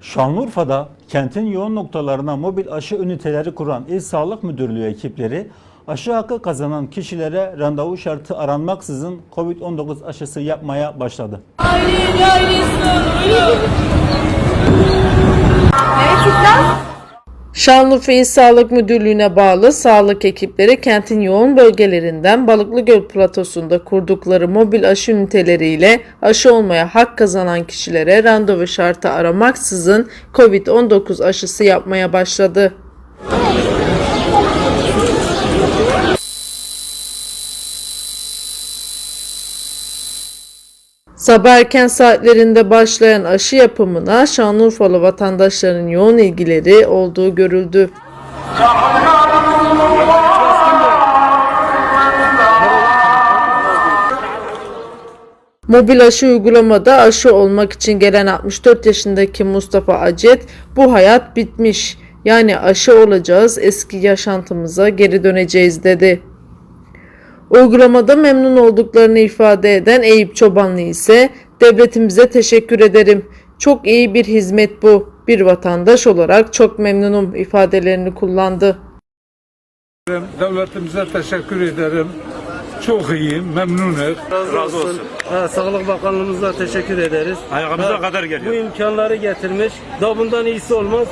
Şanlıurfa'da kentin yoğun noktalarına mobil aşı üniteleri kuran İl Sağlık Müdürlüğü ekipleri aşı hakkı kazanan kişilere randevu şartı aranmaksızın COVID-19 aşısı yapmaya başladı. Aile ailesi Şanlıurfa İl Sağlık Müdürlüğü'ne bağlı sağlık ekipleri kentin yoğun bölgelerinden Balıklıgöl Platosu'nda kurdukları mobil aşı üniteleriyle aşı olmaya hak kazanan kişilere randevu şartı aramaksızın COVID-19 aşısı yapmaya başladı. Sabah erken saatlerinde başlayan aşı yapımına Şanlıurfalı vatandaşların yoğun ilgileri olduğu görüldü. Mobil aşı uygulamada aşı olmak için gelen 64 yaşındaki Mustafa Acet bu hayat bitmiş yani aşı olacağız eski yaşantımıza geri döneceğiz dedi. Uygulamada memnun olduklarını ifade eden Eyüp Çobanlı ise devletimize teşekkür ederim. Çok iyi bir hizmet bu. Bir vatandaş olarak çok memnunum ifadelerini kullandı. Devletimize teşekkür ederim. Çok iyi, memnunum. Razı olsun. Ha, Sağlık Bakanlığımıza teşekkür ederiz. Ayağımıza Ha, kadar Bu geliyor. imkanları getirmiş. Daha bundan iyisi olmaz.